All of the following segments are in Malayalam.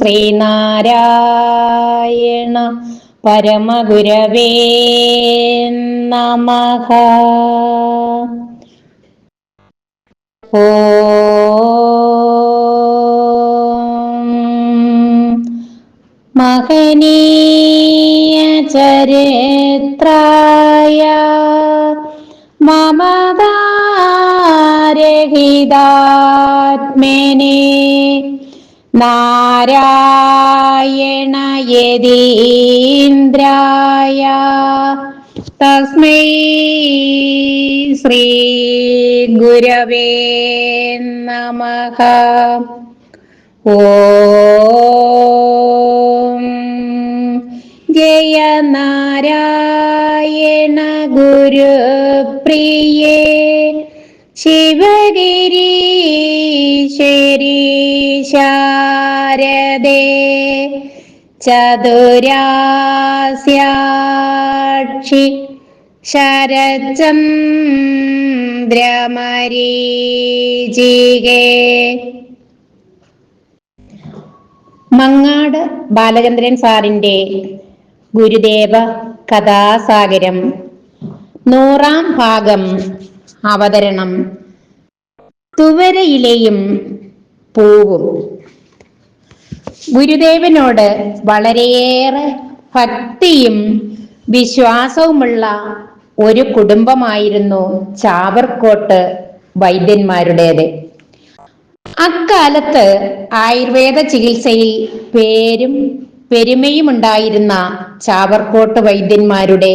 ശ്രീനാരായണ പരമഗുരവേ നമഃ. ഓം മഹനീയ ചരിത്രായ മമതാരഹിതാത്മനെ നാരായണ യതീന്ദ്രായ തസ്മൈ ശ്രീ ഗുരവേ നമ. ഓ. ജയ നാരായണ ഗുരുപ്രിയേ. ശിവഗിരി ശരി ശാരദേ ചതുരാസ്യാക്ഷി ശരചന്ദ്രമരീചികേ മങ്ങാട് ബാലചന്ദ്രൻ സാറിന്റെ ഗുരുദേവ കഥാസാഗരം. നൂറാം ഭാഗം അവതരണം. തുവരയിലെയും പൂവും. ഗുരുദേവനോട് വളരെയേറെ ഭക്തിയും വിശ്വാസവുമുള്ള ഒരു കുടുംബമായിരുന്നു ചാവർക്കോട്ട് വൈദ്യന്മാരുടേത്. അക്കാലത്ത് ആയുർവേദ ചികിത്സയിൽ പേരും പെരുമയും ഉണ്ടായിരുന്ന ചാവർക്കോട്ട് വൈദ്യന്മാരുടെ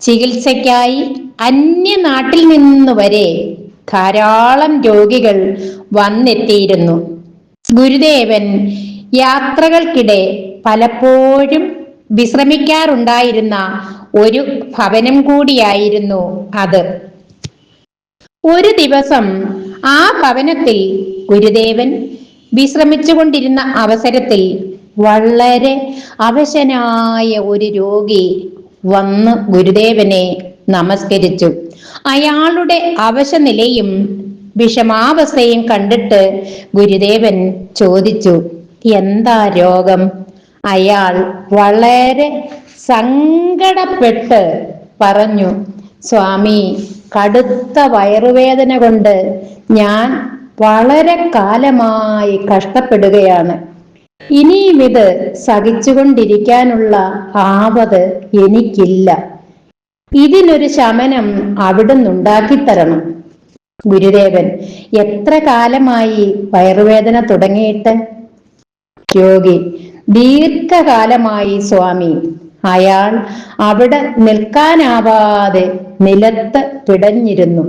ചികിത്സയ്ക്കായി അന്യനാട്ടിൽ നിന്ന് വരെ ധാരാളം രോഗികൾ വന്നെത്തിയിരുന്നു. ഗുരുദേവൻ യാത്രകൾക്കിടെ പലപ്പോഴും വിശ്രമിക്കാറുണ്ടായിരുന്ന ഒരു ഭവനം കൂടിയായിരുന്നു അത്. ഒരു ദിവസം ആ ഭവനത്തിൽ ഗുരുദേവൻ വിശ്രമിച്ചുകൊണ്ടിരുന്ന അവസരത്തിൽ വളരെ അവശനായ ഒരു രോഗി വന്ന് ഗുരുദേവനെ നമസ്കരിച്ചു. അയാളുടെ അവശനിലയും വിഷമാവസ്ഥയും കണ്ടിട്ട് ഗുരുദേവൻ ചോദിച്ചു എന്താ രോഗം? അയാൾ വളരെ സങ്കടപ്പെട്ട് പറഞ്ഞു സ്വാമി കടുത്ത വയറുവേദന കൊണ്ട് ഞാൻ വളരെ കാലമായി കഷ്ടപ്പെടുകയാണ്. ഇനിയും ഇത് സഹിച്ചുകൊണ്ടിരിക്കാനുള്ള ആവത് എനിക്കില്ല. ഇതിനൊരു ശമനം അവിടുന്ന് തരണം ഗുരുദേവൻ എത്ര കാലമായി വയറുവേദന തുടങ്ങിയിട്ട്? യോഗി ദീർഘകാലമായി സ്വാമി. അയാൾ അവിടെ നിൽക്കാനാവാതെ നിലത്ത് പിടഞ്ഞിരുന്നു.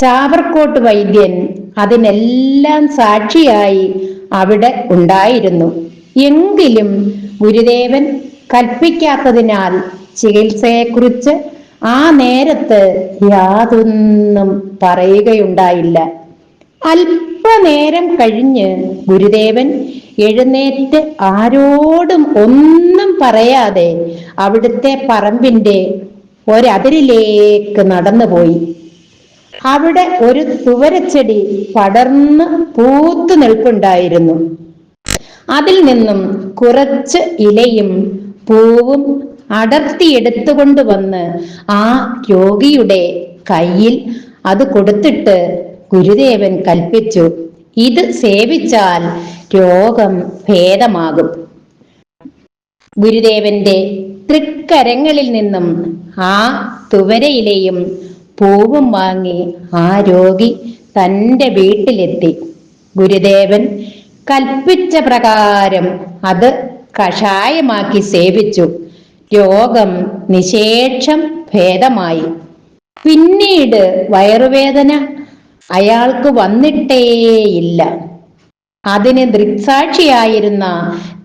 ചാവർക്കോട്ട് വൈദ്യൻ അതിനെല്ലാം സാക്ഷിയായി അവിടെ ഉണ്ടായിരുന്നു. എങ്കിലും ഗുരുദേവൻ കൽപ്പിക്കാത്തതിനാൽ ചികിത്സയെക്കുറിച്ച് ആ നേരത്ത് യാതൊന്നും പറയുകയുണ്ടായില്ല. അല്പനേരം കഴിഞ്ഞ് ഗുരുദേവൻ എഴുന്നേറ്റ് ആരോടും ഒന്നും പറയാതെ അവിടുത്തെ പറമ്പിന്റെ ഒരതിരിലേക്ക് നടന്നുപോയി. അവിടെ ഒരു തുവരച്ചെടി പടർന്ന് പൂത്തു നിൽപ്പുണ്ടായിരുന്നു. അതിൽ നിന്നും കുറച്ച് ഇലയും പൂവും അടർത്തിയെടുത്തുകൊണ്ട് വന്ന് ആ രോഗിയുടെ കയ്യിൽ അത് കൊടുത്തിട്ട് ഗുരുദേവൻ കൽപ്പിച്ചു ഇത് സേവിച്ചാൽ രോഗം ഭേദമാകും. ഗുരുദേവന്റെ തൃക്കരങ്ങളിൽ നിന്നും ആ തുവരയിലെയും പൂവും വാങ്ങി ആ രോഗി തന്റെ വീട്ടിലെത്തി. ഗുരുദേവൻ കൽപ്പിച്ച പ്രകാരം അത് കഷായമാക്കി സേവിച്ചു. രോഗം നിശേഷം ഭേദമായി. പിന്നീട് വയറുവേദന അയാൾക്ക് വന്നിട്ടേയില്ല. അതിന് ദൃക്സാക്ഷിയായിരുന്ന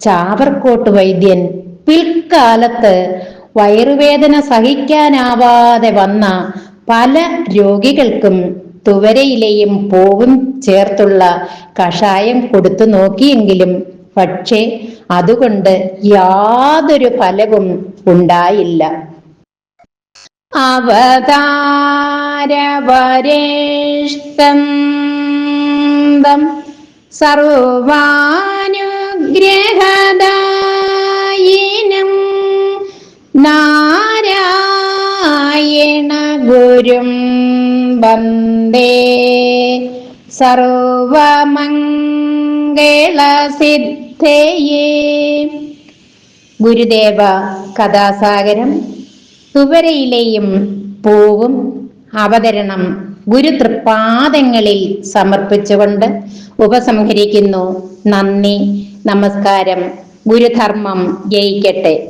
ചാവർക്കോട്ട് വൈദ്യൻ പിൽക്കാലത്ത് വയറുവേദന സഹിക്കാനാവാതെ വന്ന പല രോഗികൾക്കും തുവരയിലെയും പൂവും ചേർത്തുള്ള കഷായം കൊടുത്തു നോക്കിയെങ്കിലും പക്ഷേ അതുകൊണ്ട് യാതൊരു ഫലവും ഉണ്ടായില്ല. അവതാരവരേഷ്ടം സർവാനുഗ്രഹ ഗുരും വന്ദേ. സർവമംഗളസിദ്ധയേ. ഗുരുദേവ കഥാസാഗരം തുവരയിലെയും പൂവും അവതരണം ഗുരു തൃപ്പാദങ്ങളിൽ സമർപ്പിച്ചുകൊണ്ട് ഉപസംഹരിക്കുന്നു. നന്ദി നമസ്കാരം. ഗുരുധർമ്മം ജയിക്കട്ടെ.